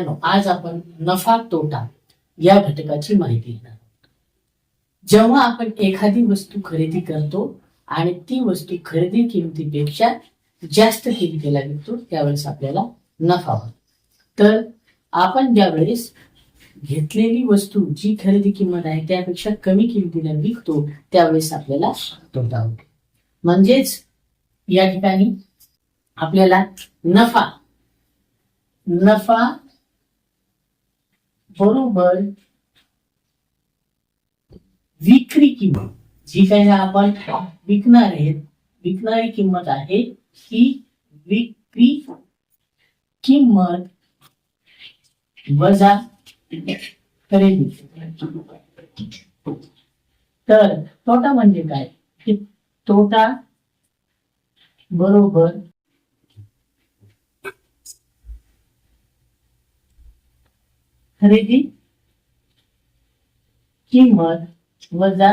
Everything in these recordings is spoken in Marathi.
मित्रांनो आज आपण नफा तोटा या घटकाची माहिती घेणार आहोत. जेव्हा आपण एखादी वस्तू खरेदी करतो आणि ती वस्तू खरेदी किमतीपेक्षा जास्त किमतीला विकतो त्यावेळेस आपल्याला नफा होतो. तर आपण ज्यावेळेस घेतलेली वस्तू जी खरेदी किंमत आहे त्यापेक्षा कमी किमतीला विकतो त्यावेळेस आपल्याला तोटा होतो. म्हणजेच या ठिकाणी आपल्याला नफा नफा बरोबर. विक्री किंमत. जी काही आपण विकणार आहे विकणारी किंमत आहे ही विक्री किंमत वजा खरेदी तर तोटा म्हणजे काय? तोटा बरोबर खरेदी किंमत वजा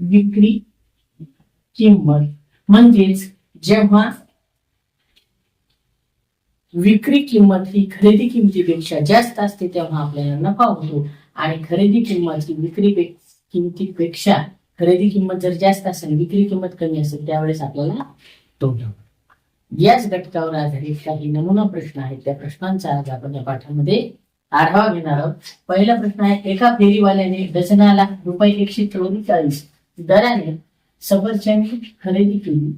विक्री किंमत म्हणजेच जेव्हा विक्री किंमत ही खरेदी किमतीपेक्षा जास्त असते तेव्हा आपल्याला नफा होतो आणि खरेदी किंमत ही विक्री किमतीपेक्षा खरेदी किंमत जर जास्त असेल विक्री किंमत कमी असेल त्यावेळेस आपल्याला तोटा होतो. याच घटकावर आधारित काही नमुना प्रश्न आहेत. त्या प्रश्नांचा आज आपण या पाठामध्ये आढावा घेणार आहोत. पहिला प्रश्न आहे एका फेरीवाल्याने डझनाला रुपये एकशे चौवेचाळीस दराने सफरचंद खरेदी केली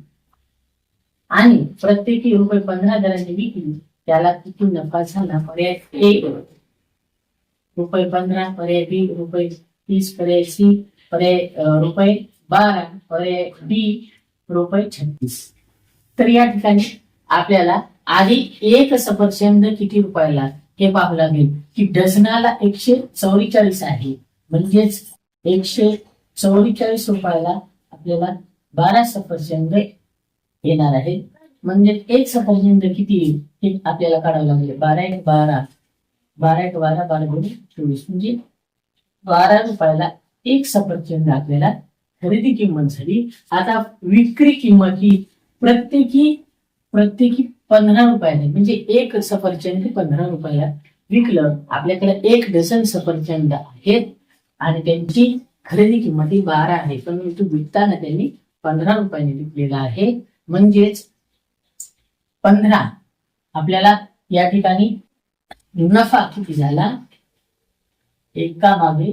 आणि प्रत्येकी रुपये पंधरा दराने विकली. त्याला किती नफा झाला? पर्याय ए. रुपये पंधरा पर्याय बी. रुपये तीस पर्याय सी. पर्याय रुपये बारा पर्याय बी रुपये छत्तीस. तर या ठिकाणी आपल्याला आधी एक सफरचंद किती रुपयाला हे पाहावं लागेल? की डझनाला एकशे चौवेचाळीस आहे. म्हणजेच एकशे चौवेचाळीस रुपयाला आपल्याला बारा सफरचंद येणार आहे. म्हणजे एक सफरचंद किती येईल? हे आपल्याला काढावं लागेल. बारा एक बारा. बारा एक बारा बारा दोन चोवीस. म्हणजे बारा रुपयाला एक सफरचंद आपल्याला खरेदी किंमत झाली. आता विक्री किंमत ही प्रत्येकी प्रत्येकी पंधरा रुपयाने म्हणजे एक सफरचंद हे पंधरा रुपयाला विकलं. आपल्याकडे एक डझन सफरचंद आहेत आणि त्यांची खरेदी किंमत ही बारा आहे. परंतु विकताना त्यांनी पंधरा रुपयाने विकलेला आहे. म्हणजेच पंधरा. आपल्याला या ठिकाणी नफा किती झाला? एका मागे.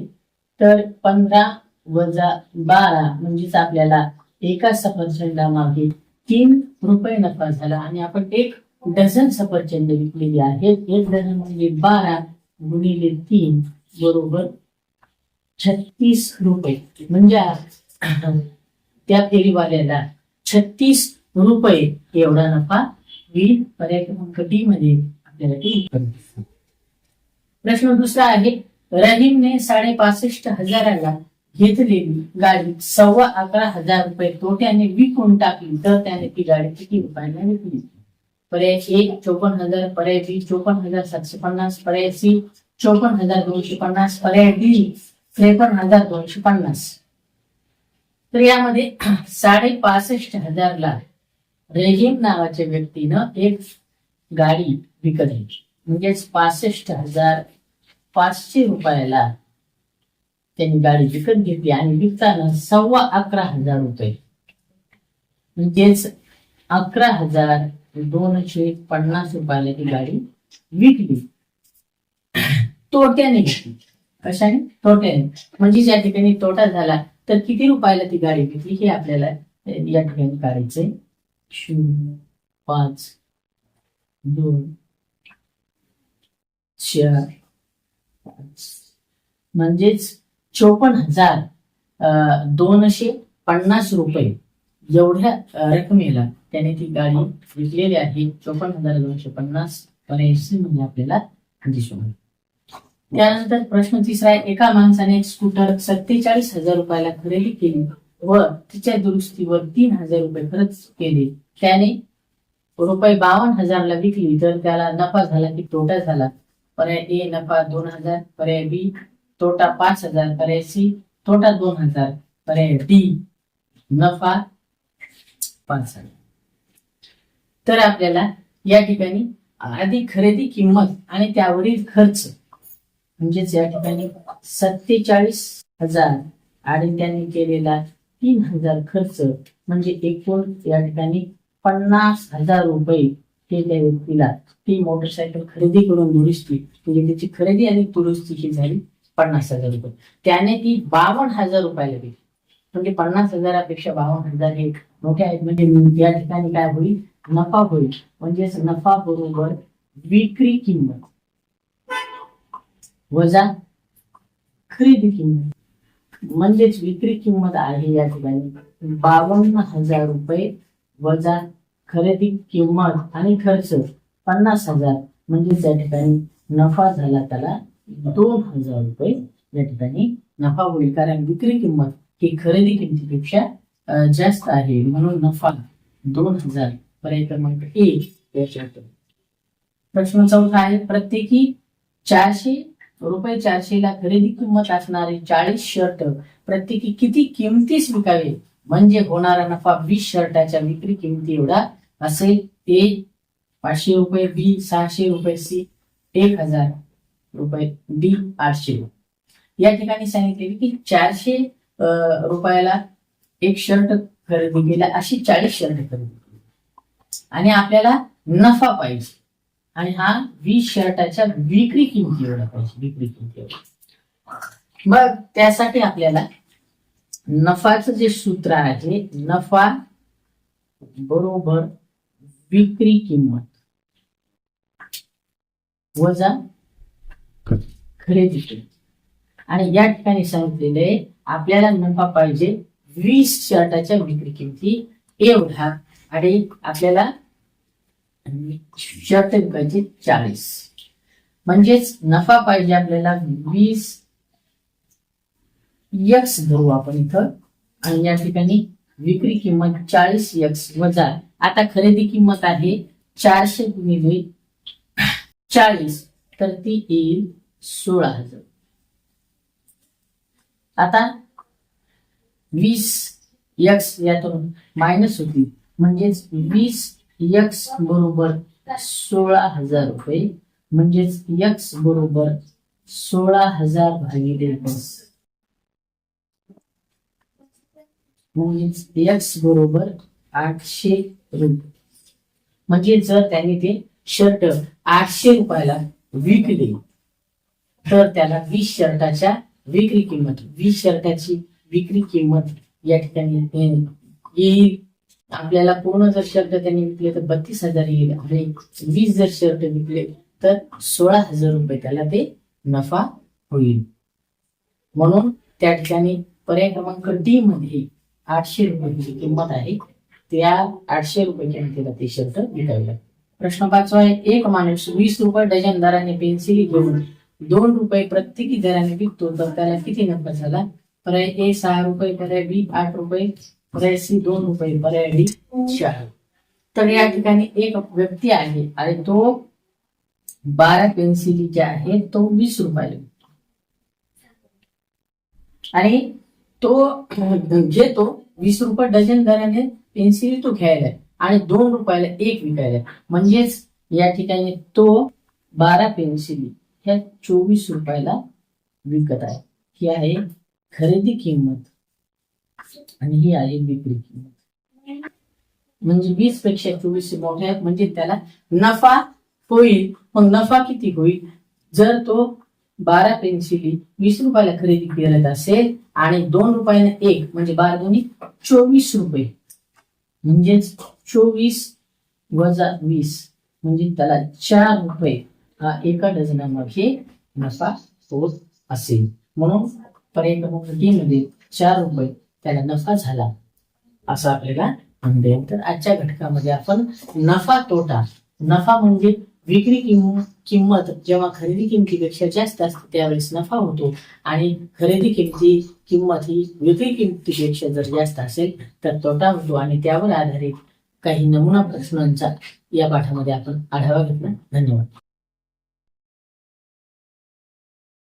तर पंधरा वजा बारा म्हणजेच आपल्याला एका सफरचंदा मागे तीन रुपये नफा झाला आणि आपण एक डझन सफरचंद विकलेली आहेत एक डझन म्हणजे बारा गुणिले तीन बरोबर छत्तीस रुपये. म्हणजे त्या फेरीवाल्याला छत्तीस रुपये एवढा नफा होईल. पर्याय क्रमांक डी मध्ये आपल्याला ते उत्तर. प्रश्न दुसरा आहे. रहीमने साडे पासष्ट हजाराला घेतलेली गाडी. सव्वा अकरा हजार रुपये तोट्याने विकून टाकली. तर त्याने ती गाडी किती रुपयाला विकली? पर्याय एक चोपन्न हजार. पर्याय बी चोपन्न हजार सातशे पन्नास. पर्याय सी चोपन्न हजार दोनशे पन्नास. पर्याय डी त्रेपन्न हजार दोनशे पन्नास. तर यामध्ये साडे पासष्ट हजारला रेजिम नावाच्या व्यक्तीनं एक गाडी विकत घेतली. म्हणजेच पासष्ट हजार पाचशे रुपयाला त्यांनी गाडी विकत घेतली आणि विकताना सव्वा अकरा हजार रुपये. म्हणजेच अकरा हजार दोनशे पन्नास रुपयाला ती गाडी विकली. तोट्याने विकली कशाने? तोट्याने. म्हणजे ज्या ठिकाणी तोटा झाला तर किती रुपयाला ती गाडी विकली हे आपल्याला या ठिकाणी काढायचंय. शून्य पाच दोन चार पाच. म्हणजेच चोपन्न हजार अं, दोनशे पन्नास रुपये एवढ्या रकमेला त्याने ती गाडी विकलेली आहे. चोपन्न हजार दोनशे पन्नास पर्यायची म्हणजे आपल्याला दिसून त्यानंतर प्रश्न तिसरा आहे एका माणसाने एक स्कूटर सत्तेचाळीस हजार रुपयाला खरेदी केली व तिच्या दुरुस्तीवर तीन हजार रुपये खर्च केले. त्याने रुपये बावन्न हजारला विकली तर त्याला नफा झाला की तोटा झाला. पर्याय ए नफा दोन हजार पर्याय बी तोटा पाच हजार पर्याय सी तोटा दोन हजार पर्याय डी नफा पाच हजार. तर आपल्याला या ठिकाणी आधी खरेदी किंमत आणि त्यावरील खर्च म्हणजेच या ठिकाणी सत्तेचाळीस हजार आणि त्यांनी केलेला तीन हजार खर्च म्हणजे एकूण या ठिकाणी पन्नास हजार रुपये हे त्या व्यक्तीला ती मोटरसायकल खरेदी करून दुरुस्ती म्हणजे त्याची खरेदी आणि दुरुस्ती ही झाली. पन्नास हजार रुपये. त्याने ती बावन्न हजार रुपयाला दिली. म्हणजे पन्नास हजारापेक्षा बावन्न हजार हे मोठे आहेत. म्हणजे या ठिकाणी काय होईल? नफा होईल. म्हणजेच नफा बरोबर विक्री किंमत. वजा खरेदी किंमत. म्हणजेच विक्री किंमत आहे या ठिकाणी. बावन्न हजार रुपये वजा खरेदी किंमत आणि खर्च पन्नास हजार. म्हणजे त्या ठिकाणी नफा झाला त्याला दोन हजार रुपये या ठिकाणी नफा होईल. कारण विक्री किंमत ही खरेदी किमतीपेक्षा जास्त आहे. म्हणून नफा दोन हजार पर्याय क्रमांक एक याच्यात. प्रश्न चौथा आहे प्रत्येकी चारशे रुपये चारशेला खरेदी किंमत असणारे चाळीस शर्ट प्रत्येकी किती किमतीस विकावे म्हणजे होणारा नफा वीस शर्टाच्या विक्री किमती एवढा असेल ए पाचशे रुपये बी सहाशे रुपये सी एक हजार. रुपये डी आठशे. रुपये या ठिकाणी सांगितले की चारशे रुपयाला एक शर्ट खरेदी केला अशी चाळीस शर्ट खरेदी केली. आणि आपल्याला नफा पाहिजे. आणि हा वीस शर्टाच्या विक्री किमती एवढा पाहिजे विक्री किमती एवढा मग त्यासाठी आपल्याला नफाचं जे सूत्र आहे नफा बरोबर विक्री किंमत वजा खरेदी किंमत आणि या ठिकाणी सांगितलेले आहे, आपल्याला नफा पाहिजे वीस शर्टाच्या विक्री किमती एवढा. आणि आपल्याला शर्ट विकायचे चाळीस. म्हणजेच नफा पाहिजे आपल्याला वीस यक्स धरू आपण इथं. आणि या ठिकाणी विक्री किंमत चाळीस यक्स वजा. आता खरेदी किंमत आहे चारशे गुणिले चाळीस. तर ती येईल सोळा हजार. आता वीस यक्स यातून मायनस होती. म्हणजेच वीस यक्स बरोबर सोळा हजार रुपये. म्हणजेच यक्स बरोबर सोळा हजार भागिले वीस. म्हणजेच यक्स बरोबर आठशे रुपये. म्हणजे जर त्यांनी ते शर्ट आठशे रुपयाला विकले तर त्याला वीस शर्टाच्या विक्री किंमत वीस शर्टाची विक्री किंमत या ठिकाणी येईल. आपल्याला पूर्ण जर शर्ट त्यांनी विकले तर बत्तीस हजार येईल. आणि वीस जर शर्ट विकले तर सोळा हजार रुपये त्याला ते नफा होईल. म्हणून त्या ठिकाणी पर्याय क्रमांक डी मध्ये आठशे रुपयाची किंमत आहे. त्या आठशे रुपये किमतीला ते शर्ट विकावे लागते प्रश्न पाचवा आहे एक माणूस वीस रुपये डझन दराने पेन्सिल घेऊन दोन रुपये प्रत्येकी दराने विकतो तर त्याला किती नफा झाला? पर्याय ए सहा रुपये पर्याय बी आठ रुपये पर्याय सी दोन रुपये पर्याय डी चार. तर या ठिकाणी एक व्यक्ती आहे आणि तो बारा पेन्सिली ज्या आहे तो वीस रुपयाला आणि तो घेतो वीस रुपये डझन दराने पेन्सिली तो घ्यायला आहे आणि दोन रुपयाला एक विकायला. म्हणजेच या ठिकाणी तो बारा पेन्सिली ह्या चोवीस रुपयाला विकत आहे. ही आहे खरेदी किंमत. आणि ही आहे विक्री किंमत. म्हणजे वीसपेक्षा चोवीस मोठे आहेत म्हणजे त्याला नफा होईल. मग नफा किती होईल? जर तो बारा पेन्सिली वीस रुपयाला खरेदी करत असेल आणि दोन रुपयाने एक म्हणजे बारा दोन्ही चोवीस रुपये. म्हणजेच चोवीस वजा वीस म्हणजे त्याला चार रुपये. हा एका डझनामागे नफा होत असेल. म्हणून पर्याय क्रमांकमध्ये चार रुपये त्याला नफा झाला. असं आपल्याला म्हणता तर आजच्या घटकामध्ये आपण नफा तोटा. नफा म्हणजे विक्री किंमत किंमत. जेव्हा खरेदी किमतीपेक्षा जास्त असते त्यावेळेस नफा होतो. आणि खरेदी किमती किंमत ही विक्री किमतीपेक्षा जर जास्त असेल तर तोटा होतो. आणि त्यावर आधारित काही नमुना प्रश्नांचा या पाठामध्ये आपण आढावा घेतला. धन्यवाद.